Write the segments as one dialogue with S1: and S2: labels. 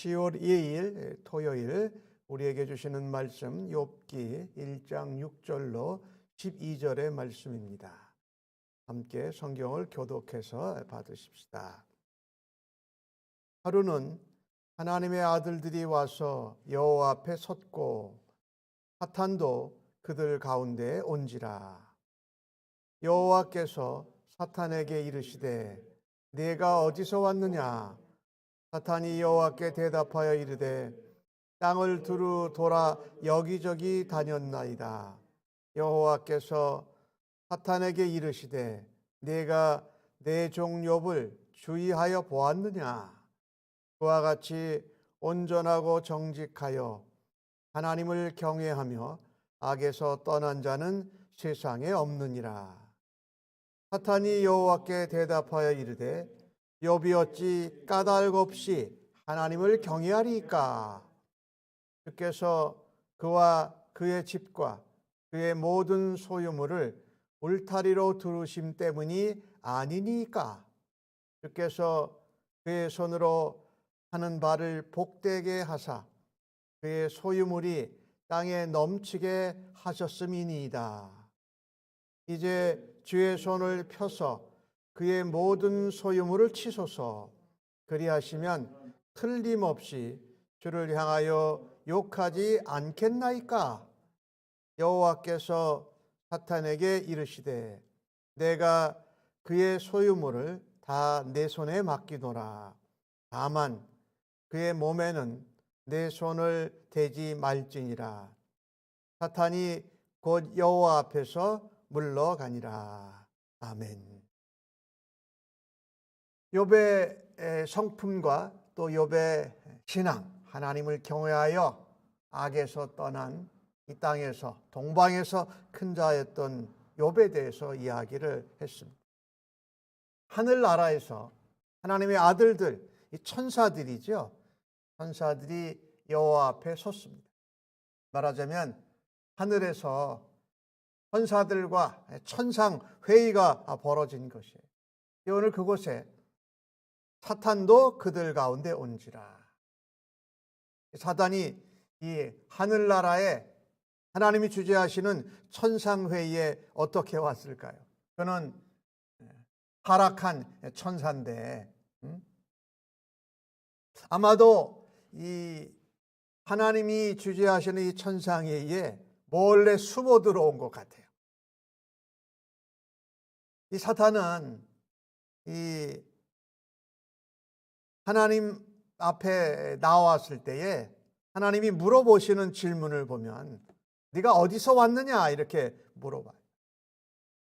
S1: 10월 2일 토요일 우리에게 주시는 말씀 욥기 1장 6절로 12절의 말씀입니다. 함께 성경을 교독해서 받으십시다. 하루는 하나님의 아들들이 와서 여호와 앞에 섰고 사탄도 그들 가운데 온지라 여호와께서 사탄에게 이르시되 내가 어디서 왔느냐 사탄이 여호와께 대답하여 이르되 땅을 두루 돌아 여기저기 다녔나이다. 여호와께서 사탄에게 이르시되 내가 내 종 욥을 주의하여 보았느냐? 그와 같이 온전하고 정직하여 하나님을 경외하며 악에서 떠난 자는 세상에 없느니라. 사탄이 여호와께 대답하여 이르되 어찌 까닭 없이 하나님을 경외하리까 주께서 그와 그의 집과 그의 모든 소유물을 울타리로 두르심 때문이 아니니까 주께서 그의 손으로 하는 바를 복되게 하사 그의 소유물이 땅에 넘치게 하셨음이니이다. 이제 주의 손을 펴서 그의 모든 소유물을 치소서. 그리하시면 틀림없이 주를 향하여 욕하지 않겠나이까? 여호와께서 사탄에게 이르시되 내가 그의 소유물을 다 내 손에 맡기노라. 다만 그의 몸에는 내 손을 대지 말지니라. 사탄이 곧 여호와 앞에서 물러가니라. 아멘. 욥의 성품과 또 욥의 신앙, 하나님을 경외하여 악에서 떠난 이 땅에서 동방에서 큰 자였던 욥에 대해서 이야기를 했습니다. 하늘 나라에서 하나님의 아들들, 이 천사들이죠. 천사들이 여호와 앞에 섰습니다. 말하자면 하늘에서 천사들과 천상 회의가 벌어진 것이에요. 오늘 그곳에 사탄도 그들 가운데 온지라. 사단이 이 하늘나라에 하나님이 주재하시는 천상회의에 어떻게 왔을까요? 그는 하락한 천사인데, 음? 아마도 이 하나님이 주재하시는 이 천상회의에 몰래 숨어 들어온 것 같아요. 이 사탄은 이 하나님 앞에 나왔을 때에 하나님이 물어보시는 질문을 보면 네가 어디서 왔느냐 이렇게 물어봐요.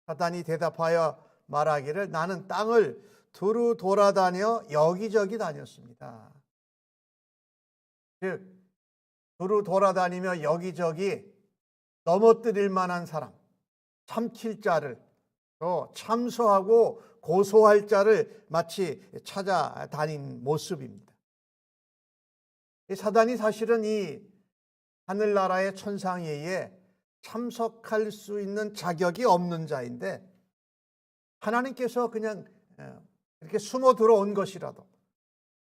S1: 사탄이 대답하여 말하기를 나는 땅을 두루 돌아다녀 여기저기 다녔습니다. 즉 두루 돌아다니며 여기저기 넘어뜨릴 만한 사람, 참킬 자를 또 참소하고 고소할 자를 마치 찾아다닌 모습입니다. 이 사단이 사실은 이 하늘나라의 천상회의에 참석할 수 있는 자격이 없는 자인데 하나님께서 그냥 어, 이렇게 숨어 들어온 것이라도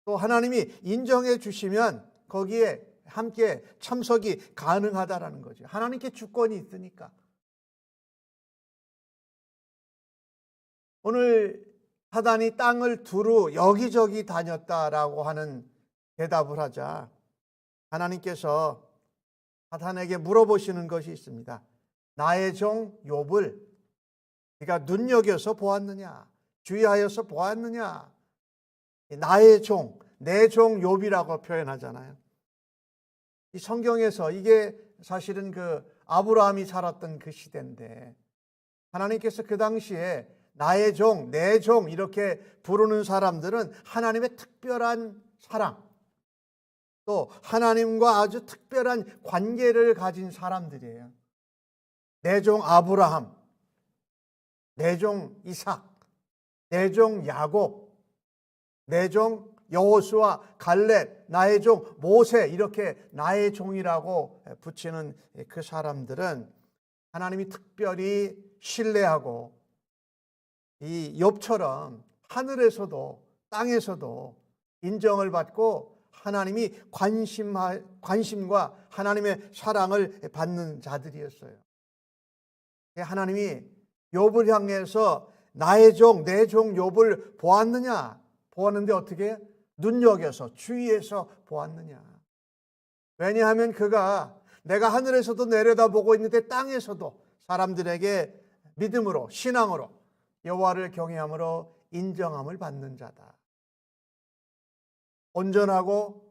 S1: 또 하나님이 인정해 주시면 거기에 함께 참석이 가능하다라는 거죠. 하나님께 주권이 있으니까. 오늘 사단이 땅을 두루 여기저기 다녔다라고 하는 대답을 하자 하나님께서 사탄에게 물어보시는 것이 있습니다. 나의 종 욥을 네가 눈여겨서 보았느냐? 주의하여서 보았느냐? 나의 종, 내 종 욥이라고 표현하잖아요. 이 성경에서 이게 사실은 그 아브라함이 살았던 그 시대인데 하나님께서 그 당시에 나의 종, 내 종 이렇게 부르는 사람들은 하나님의 특별한 사랑 또 하나님과 아주 특별한 관계를 가진 사람들이에요. 내 종 아브라함, 내 종 이삭, 내 종 야곱, 내 종 여호수아, 갈렙, 나의 종 모세 이렇게 나의 종이라고 붙이는 그 사람들은 하나님이 특별히 신뢰하고 이 욥처럼 하늘에서도 땅에서도 인정을 받고 하나님이 관심 관심과 하나님의 사랑을 받는 자들이었어요. 하나님이 욥을 향해서 나의 종, 내 종 욥을 보았느냐? 보았는데 어떻게 눈여겨서 주위에서 보았느냐? 왜냐하면 그가 내가 하늘에서도 내려다보고 있는데 땅에서도 사람들에게 믿음으로 신앙으로 여호와를 경외함으로 인정함을 받는 자다. 온전하고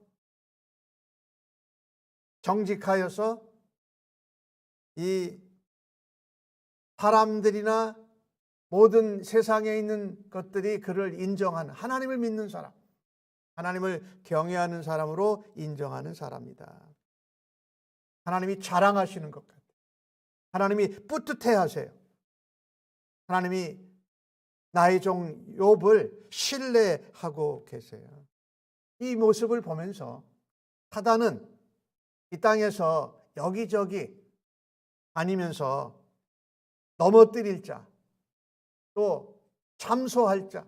S1: 정직하여서 이 사람들이나 모든 세상에 있는 것들이 그를 인정하는 하나님을 믿는 사람, 하나님을 경외하는 사람으로 인정하는 사람이다. 하나님이 자랑하시는 것 같아요. 하나님이 뿌듯해 하세요. 하나님이 나의 종 욥을 신뢰하고 계세요. 이 모습을 보면서 사단은 이 땅에서 여기저기 다니면서 넘어뜨릴 자, 또 참소할 자,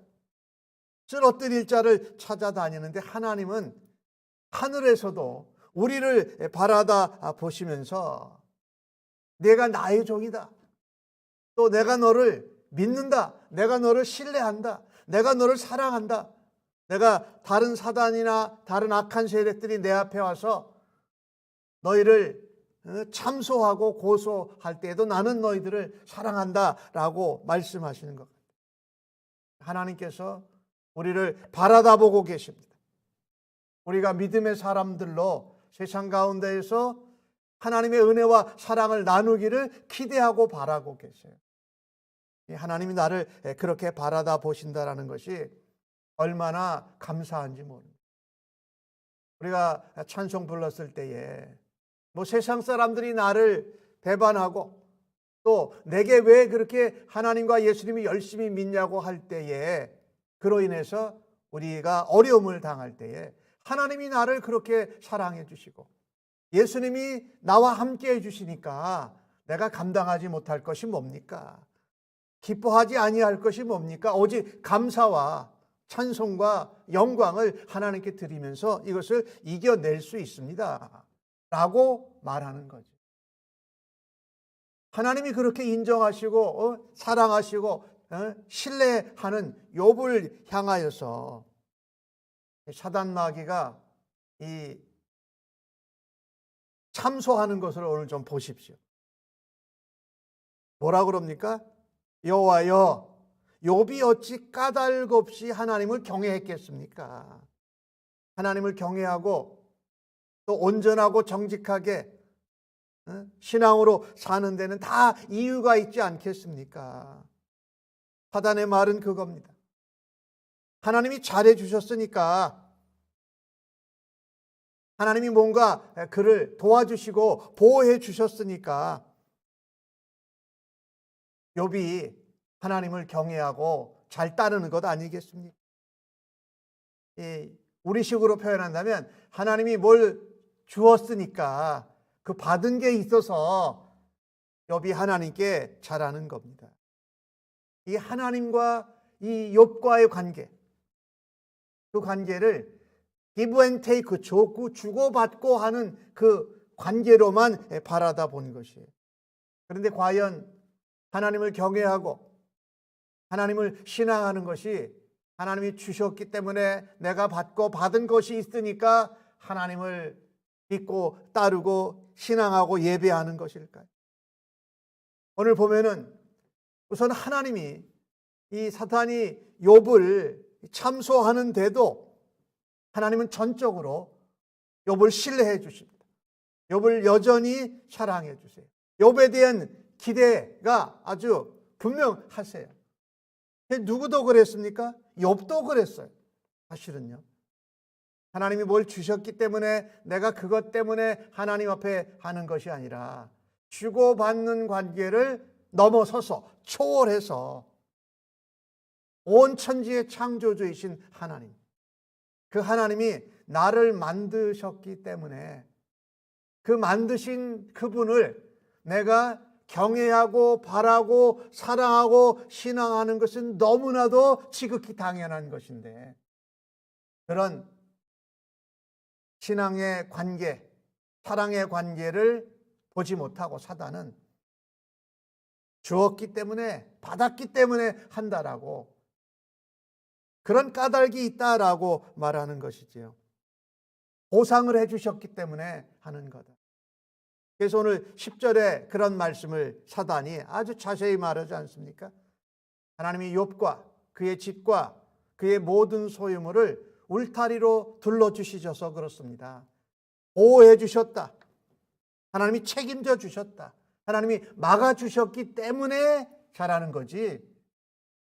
S1: 쓰러뜨릴 자를 찾아다니는데 하나님은 하늘에서도 우리를 바라다 보시면서 내가 나의 종이다. 또 내가 너를 믿는다. 내가 너를 신뢰한다. 내가 너를 사랑한다. 내가 다른 사단이나 다른 악한 세력들이 내 앞에 와서 너희를 어, 참소하고 고소할 때에도 나는 너희들을 사랑한다 라고 말씀하시는 것 같아요. 하나님께서 우리를 바라다 보고 계십니다. 우리가 믿음의 사람들로 세상 가운데에서 하나님의 은혜와 사랑을 나누기를 기대하고 바라고 계세요. 하나님이 나를 그렇게 바라다 보신다라는 것이 얼마나 감사한지 모릅니다. 우리가 찬송 불렀을 때에 뭐 세상 사람들이 나를 배반하고 또 내게 왜 그렇게 하나님과 예수님이 열심히 믿냐고 할 때에 그로 인해서 우리가 어려움을 당할 때에 하나님이 나를 그렇게 사랑해 주시고 예수님이 나와 함께 해 주시니까 내가 감당하지 못할 것이 뭡니까? 기뻐하지 아니할 것이 뭡니까? 오직 감사와 찬송과 영광을 하나님께 드리면서 이것을 이겨낼 수 있습니다. 라고 말하는 거죠. 하나님이 그렇게 인정하시고 어? 사랑하시고 어? 신뢰하는 욥을 향하여서 사단 마귀가 이 참소하는 것을 오늘 좀 보십시오. 뭐라 그럽니까? 여호와여 욥이 어찌 까닭 없이 하나님을 경외했겠습니까? 하나님을 경외하고 또 온전하고 정직하게 어? 신앙으로 사는 데는 다 이유가 있지 않겠습니까? 사단의 말은 그겁니다. 하나님이 잘해 주셨으니까 하나님이 뭔가 그를 도와주시고 보호해 주셨으니까 욥이 하나님을 경외하고 잘 따르는 것 아니겠습니까? 우리식으로 표현한다면 하나님이 뭘 주었으니까 그 받은 게 있어서 욥이 하나님께 잘하는 겁니다. 이 하나님과 이 욥과의 관계, 그 관계를 give and take, 줬고 주고받고 하는 그 관계로만 바라다 본 것이에요. 그런데 과연 하나님을 경외하고 하나님을 신앙하는 것이 하나님이 주셨기 때문에 내가 받고 받은 것이 있으니까 하나님을 믿고 따르고 신앙하고 예배하는 것일까요? 오늘 보면은 우선 하나님이 이 사탄이 욥을 참소하는데도 하나님은 전적으로 욥을 신뢰해 주십니다. 욥을 여전히 사랑해 주세요. 욥에 대한 기대가 아주 분명하세요. 누구도 그랬습니까? 욥도 그랬어요. 사실은요. 하나님이 뭘 주셨기 때문에 내가 그것 때문에 하나님 앞에 하는 것이 아니라 주고받는 관계를 넘어서서 초월해서 온 천지의 창조주이신 하나님. 그 하나님이 나를 만드셨기 때문에 그 만드신 그분을 내가 경외하고 바라고 사랑하고 신앙하는 것은 너무나도 지극히 당연한 것인데 그런 신앙의 관계, 사랑의 관계를 보지 못하고 사단은 주었기 때문에 받았기 때문에 한다라고 그런 까닭이 있다라고 말하는 것이지요. 보상을 해주셨기 때문에 하는 거다. 그래서 오늘 10절에 그런 말씀을 사단이 아주 자세히 말하지 않습니까? 하나님이 욥과 그의 집과 그의 모든 소유물을 울타리로 둘러주시셔서 그렇습니다. 보호해 주셨다. 하나님이 책임져 주셨다. 하나님이 막아 주셨기 때문에 잘하는 거지.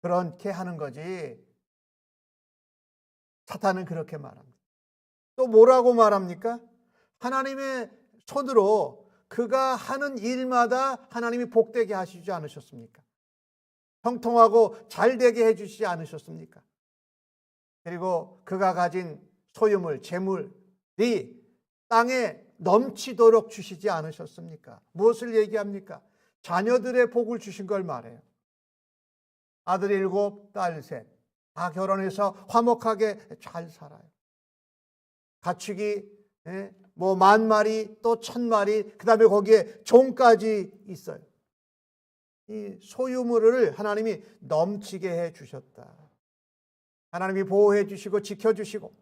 S1: 그렇게 하는 거지. 사탄은 그렇게 말합니다. 또 뭐라고 말합니까? 하나님의 손으로 그가 하는 일마다 하나님이 복되게 하시지 않으셨습니까? 형통하고 잘 되게 해주시지 않으셨습니까? 그리고 그가 가진 소유물, 재물이 땅에 넘치도록 주시지 않으셨습니까? 무엇을 얘기합니까? 자녀들의 복을 주신 걸 말해요. 아들 일곱, 딸 셋. 다 결혼해서 화목하게 잘 살아요. 가축이 예, 뭐 만 마리 또 천 마리 그다음에 거기에 종까지 있어요. 이 소유물을 하나님이 넘치게 해 주셨다. 하나님이 보호해 주시고 지켜 주시고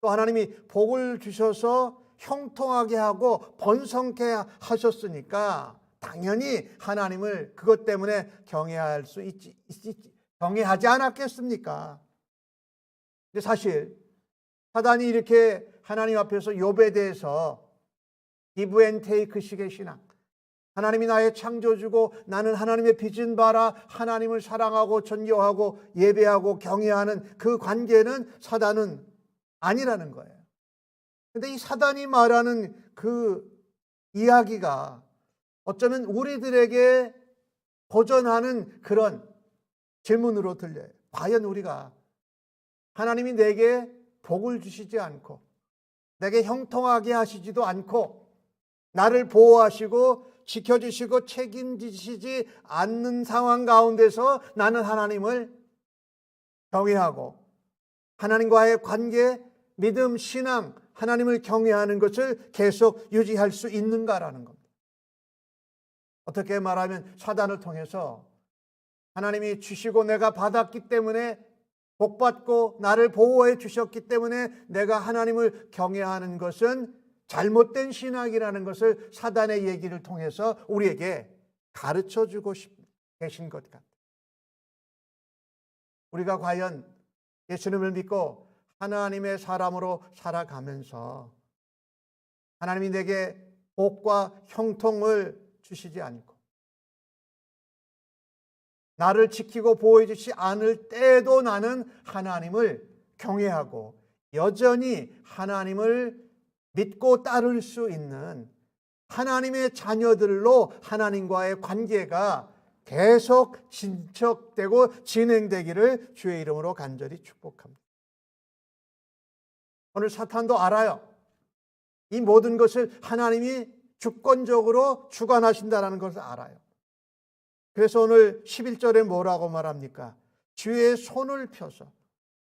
S1: 또 하나님이 복을 주셔서 형통하게 하고 번성케 하셨으니까 당연히 하나님을 그것 때문에 경외할 수 있지, 있지 경외하지 않았겠습니까? 근데 사실 사단이 이렇게 하나님 앞에서 욥에 대해서 기브 앤 테이크식의 신앙 하나님이 나의 창조주고 나는 하나님의 빚은 바라 하나님을 사랑하고 존경하고 예배하고 경외하는 그 관계는 사단은 아니라는 거예요. 근데 이 사단이 말하는 그 이야기가 어쩌면 우리들에게 도전하는 그런 질문으로 들려요. 과연 우리가 하나님이 내게 복을 주시지 않고 내게 형통하게 하시지도 않고 나를 보호하시고 지켜주시고 책임지시지 않는 상황 가운데서 나는 하나님을 경외하고 하나님과의 관계, 믿음, 신앙, 하나님을 경외하는 것을 계속 유지할 수 있는가라는 겁니다. 어떻게 말하면 사단을 통해서 하나님이 주시고 내가 받았기 때문에 복받고 나를 보호해 주셨기 때문에 내가 하나님을 경외하는 것은 잘못된 신학이라는 것을 사단의 얘기를 통해서 우리에게 가르쳐 주고 계신 것 같아요. 우리가 과연 예수님을 믿고 하나님의 사람으로 살아가면서 하나님이 내게 복과 형통을 주시지 않고 나를 지키고 보호해 주시 않을 때에도 나는 하나님을 경외하고 여전히 하나님을 믿고 따를 수 있는 하나님의 자녀들로 하나님과의 관계가 계속 진척되고 진행되기를 주의 이름으로 간절히 축복합니다. 오늘 사탄도 알아요. 이 모든 것을 하나님이 주권적으로 주관하신다는 것을 알아요. 그래서 오늘 11절에 뭐라고 말합니까? 주의 손을 펴서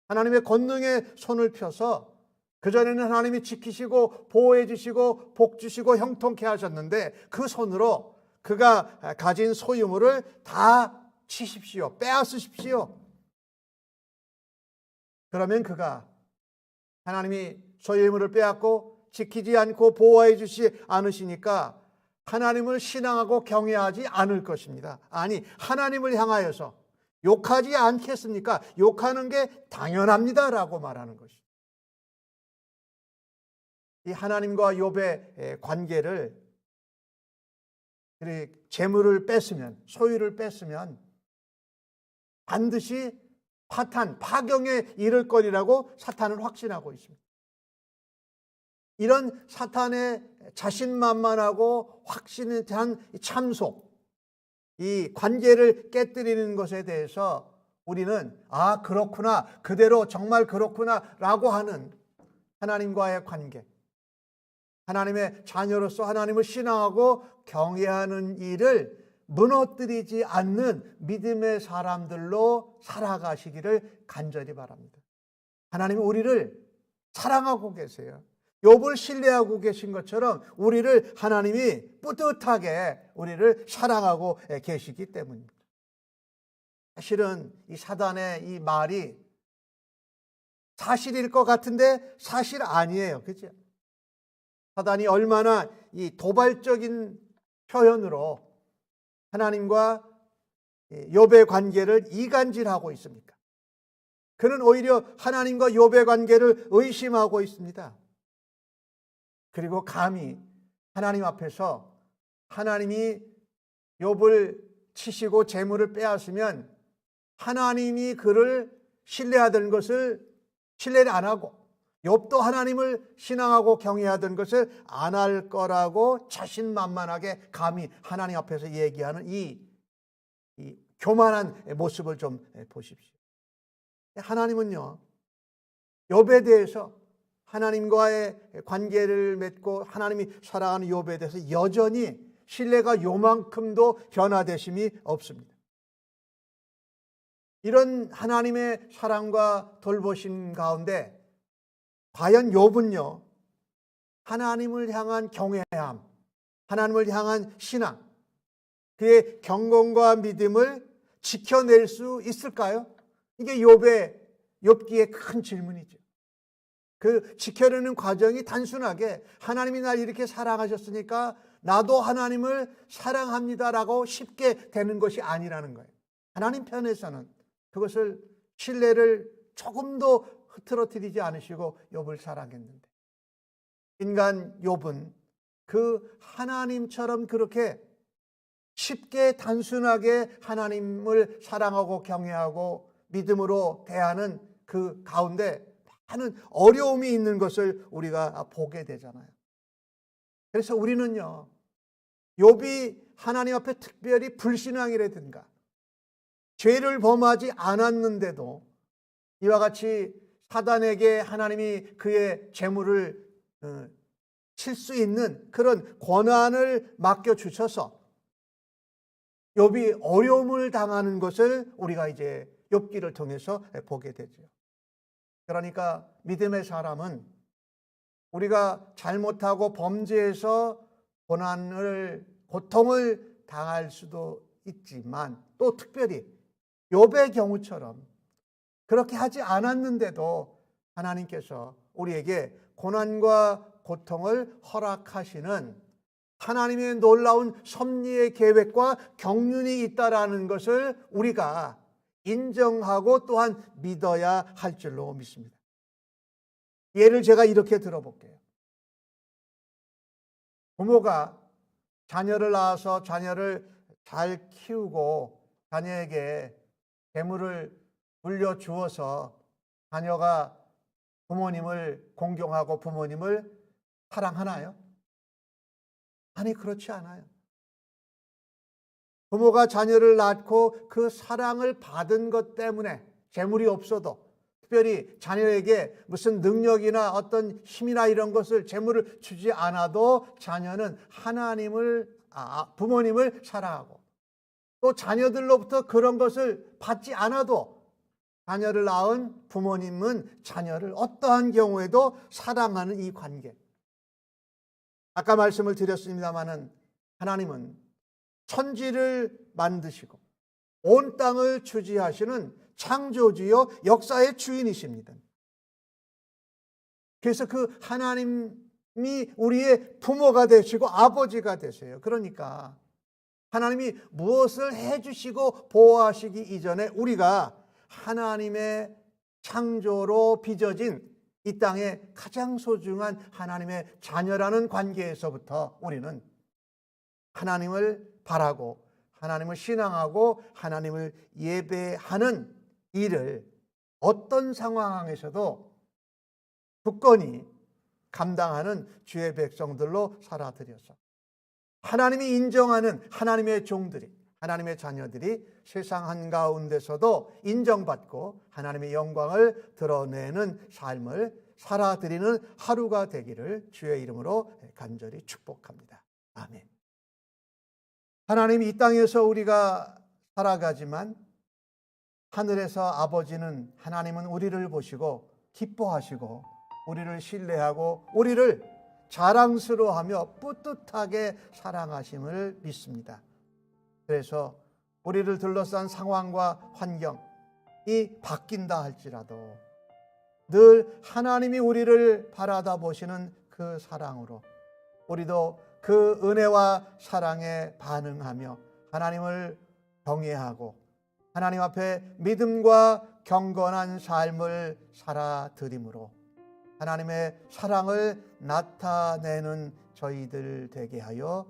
S1: 하나님의 권능의 손을 펴서 그전에는 하나님이 지키시고 보호해 주시고 복 주시고 형통케 하셨는데 그 손으로 그가 가진 소유물을 다 치십시오. 빼앗으십시오. 그러면 그가 하나님이 소유물을 빼앗고 지키지 않고 보호해 주시 않으시니까 하나님을 신앙하고 경외하지 않을 것입니다. 아니, 하나님을 향하여서 욕하지 않겠습니까? 욕하는 게 당연합니다라고 말하는 것이. 이 하나님과 욥의 관계를 재물을 뺐으면 소유를 뺐으면 반드시 파탄, 파경에 이를 거리라고 사탄은 확신하고 있습니다. 이런 사탄의 자신만만하고 확신에 대한 참소, 이 관계를 깨뜨리는 것에 대해서 우리는 아, 그렇구나, 그대로 정말 그렇구나 라고 하는 하나님과의 관계, 하나님의 자녀로서 하나님을 신앙하고 경외하는 일을 무너뜨리지 않는 믿음의 사람들로 살아가시기를 간절히 바랍니다. 하나님은 우리를 사랑하고 계세요. 욥을 신뢰하고 계신 것처럼 우리를 하나님이 뿌듯하게 우리를 사랑하고 계시기 때문입니다. 사실은 이 사단의 이 말이 사실일 것 같은데 사실 아니에요. 그죠? 사단이 얼마나 이 도발적인 표현으로 하나님과 욥의 관계를 이간질하고 있습니까? 그는 오히려 하나님과 욥의 관계를 의심하고 있습니다. 그리고 감히 하나님 앞에서 하나님이 욥을 치시고 재물을 빼앗으면 하나님이 그를 신뢰하던 것을 신뢰를 안 하고 욥도 하나님을 신앙하고 경외하던 것을 안 할 거라고 자신만만하게 감히 하나님 앞에서 얘기하는 이, 이 교만한 모습을 좀 보십시오. 하나님은요, 욥에 대해서 하나님과의 관계를 맺고 하나님이 사랑하는 욥에 대해서 여전히 신뢰가 요만큼도 변화되심이 없습니다. 이런 하나님의 사랑과 돌보심 가운데 과연 욥은요 하나님을 향한 경외함, 하나님을 향한 신앙, 그의 경건과 믿음을 지켜낼 수 있을까요? 이게 욥의 욥기의 큰 질문이죠. 그 지켜내는 과정이 단순하게 하나님이 날 이렇게 사랑하셨으니까 나도 하나님을 사랑합니다라고 쉽게 되는 것이 아니라는 거예요. 하나님 편에서는 그것을 신뢰를 조금도 흐트러뜨리지 않으시고 욥을 사랑했는데 인간 욥은 그 하나님처럼 그렇게 쉽게 단순하게 하나님을 사랑하고 경외하고 믿음으로 대하는 그 가운데 많은 어려움이 있는 것을 우리가 보게 되잖아요. 그래서 우리는요, 욥이 하나님 앞에 특별히 불신앙이라든가 죄를 범하지 않았는데도 이와 같이 사단에게 하나님이 그의 재물을 어, 칠수 있는 그런 권한을 맡겨 주셔서 욥이 어려움을 당하는 것을 우리가 이제 욥기를 통해서 보게 되죠. 그러니까 믿음의 사람은 우리가 잘못하고 범죄해서 고난을 고통을 당할 수도 있지만 또 특별히 욥의 경우처럼 그렇게 하지 않았는데도 하나님께서 우리에게 고난과 고통을 허락하시는 하나님의 놀라운 섭리의 계획과 경륜이 있다라는 것을 우리가 인정하고 또한 믿어야 할 줄로 믿습니다. 예를 제가 이렇게 들어볼게요. 부모가 자녀를 낳아서 자녀를 잘 키우고 자녀에게 재물을 물려주어서 자녀가 부모님을 공경하고 부모님을 사랑하나요? 아니, 그렇지 않아요. 부모가 자녀를 낳고 그 사랑을 받은 것 때문에 재물이 없어도 특별히 자녀에게 무슨 능력이나 어떤 힘이나 이런 것을 재물을 주지 않아도 자녀는 하나님을 아, 부모님을 사랑하고 또 자녀들로부터 그런 것을 받지 않아도 자녀를 낳은 부모님은 자녀를 어떠한 경우에도 사랑하는 이 관계. 아까 말씀을 드렸습니다마는 하나님은 천지를 만드시고 온 땅을 주지하시는 창조주요 역사의 주인이십니다. 그래서 그 하나님이 우리의 부모가 되시고 아버지가 되세요. 그러니까 하나님이 무엇을 해주시고 보호하시기 이전에 우리가 하나님의 창조로 빚어진 이 땅의 가장 소중한 하나님의 자녀라는 관계에서부터 우리는 하나님을 바라고 하나님을 신앙하고 하나님을 예배하는 일을 어떤 상황에서도 굳건히 감당하는 주의 백성들로 살아들여서 하나님이 인정하는 하나님의 종들이 하나님의 자녀들이 세상 한가운데서도 인정받고 하나님의 영광을 드러내는 삶을 살아드리는 하루가 되기를 주의 이름으로 간절히 축복합니다. 아멘. 하나님이 이 땅에서 우리가 살아가지만 하늘에서 아버지는 하나님은 우리를 보시고 기뻐하시고 우리를 신뢰하고 우리를 자랑스러워하며 뿌듯하게 사랑하심을 믿습니다. 그래서 우리를 둘러싼 상황과 환경이 바뀐다 할지라도 늘 하나님이 우리를 바라다 보시는 그 사랑으로 우리도 그 은혜와 사랑에 반응하며 하나님을 경외하고 하나님 앞에 믿음과 경건한 삶을 살아드림으로 하나님의 사랑을 나타내는 저희들 되게 하여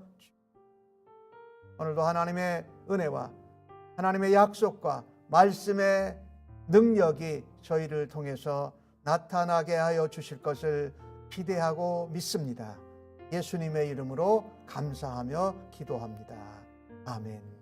S1: 오늘도 하나님의 은혜와 하나님의 약속과 말씀의 능력이 저희를 통해서 나타나게 하여 주실 것을 기대하고 믿습니다. 예수님의 이름으로 감사하며 기도합니다. 아멘.